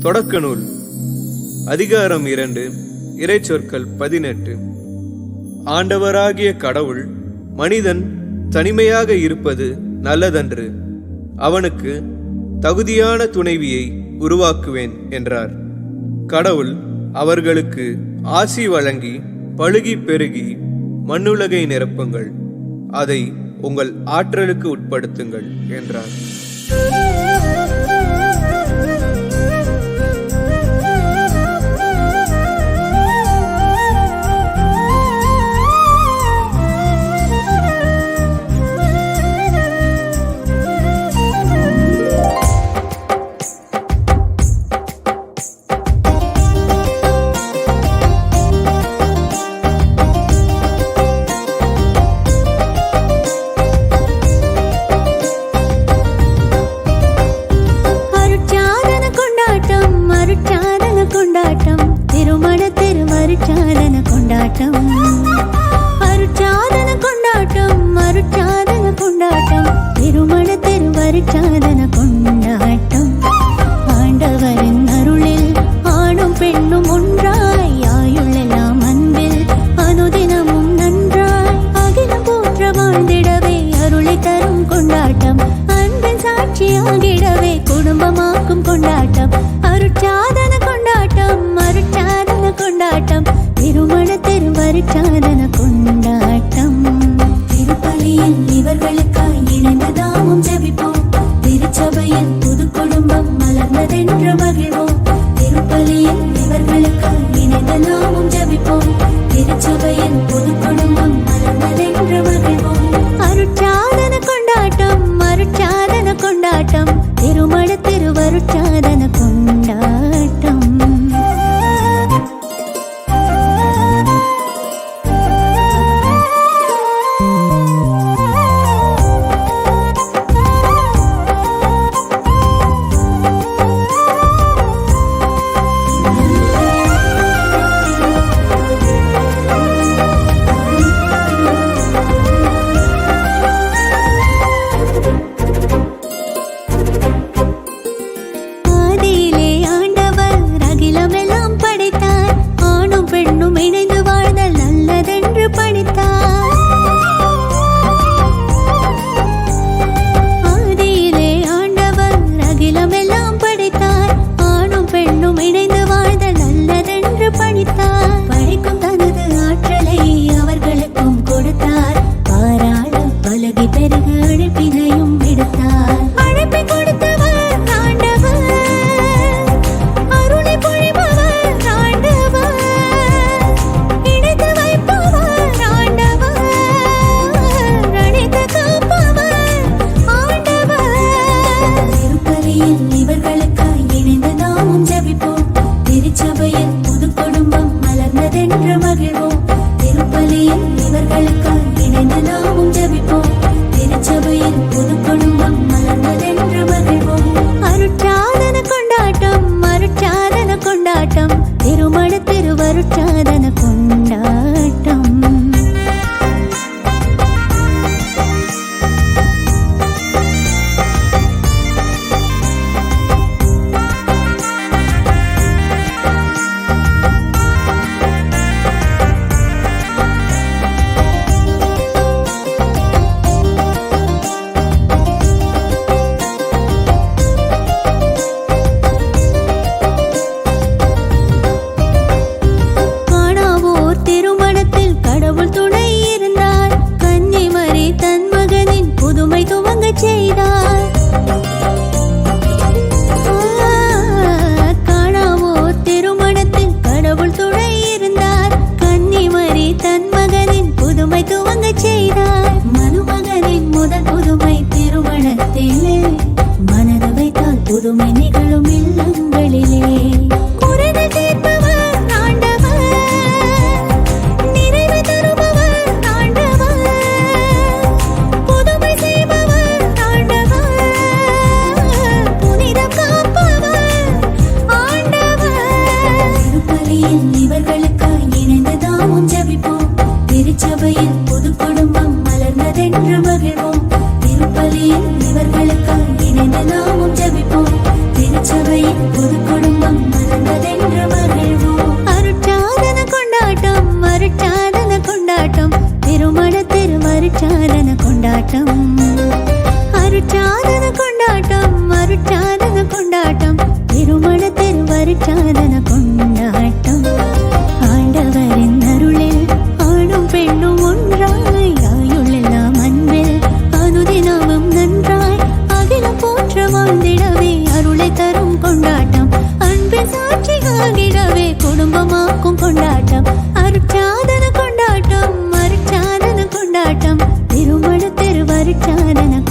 தொடக்க நூல். அதிகாரம் இரண்டு இறைச்சொற்கள் பதினெட்டு. ஆண்டவராகிய கடவுள் மனிதன் தனிமையாக இருப்பது நல்லதன்று. அவனுக்கு தகுதியான துணைவியை உருவாக்குவேன் என்றார். கடவுள் அவர்களுக்கு ஆசி வழங்கி பழுகி பெருகி மண்ணுலகை நிரப்புங்கள். அதை உங்கள் ஆற்றலுக்கு உட்படுத்துங்கள் என்றார். திருவருட்சாதன கொண்டாட்டம். திருப்பலியில் இவர்களுக்காய் இணைந்து தாமும் ஜெபிப்போம். திருச்சபையில் புது குடும்பம் மலர்ந்ததென்று மகிழ்வோம். திருப்பலியில் இவர்களுக்காய் இணைந்து நாமும் ஜெபிப்போம். திருச்சபையில் புது குடும்பம் மலர்ந்ததென்று மகிழ்வோம். அருட்சாதன கொண்டாட்டம் அருட்சாதன கொண்டாட்டம். திருமண திருவருட்சாதன மலர்ந்ததென்று மகிழ்வோம். திருப்பலியில் இவர்களுக்காய் இணைந்து நாமும் ஜபிப்போம். திருச்சபையில் புது குடும்பம் மலர்ந்ததென்று மகிழ்வோம். அருட்சாதன கொண்டாட்டம் அருட்சாதன கொண்டாட்டம். திருமண திருவருட்சாதன திருமட திருமருச்சாதன கொண்டாட்டம். அருட்சாதன கொண்டாட்டம் அருட்சாதன கொண்டாட்டம். திருமட திருமருச்சாதன கொண்டாட்டம். ஆண்டவரின் அருளில் ஆணும் பெண்ணும் ஒன்றாய் ஆயுளெல்லாம் அன்பில் அனுதினமும் நன்றாய். அகிலம் போன்ற வாழ்ந்திடவே அருளை தரும் கொண்டாட்டம். அன்பின் சாட்சியாகிடவே குடும்பமாக்கும் கொண்டாட்டம். ചാരണ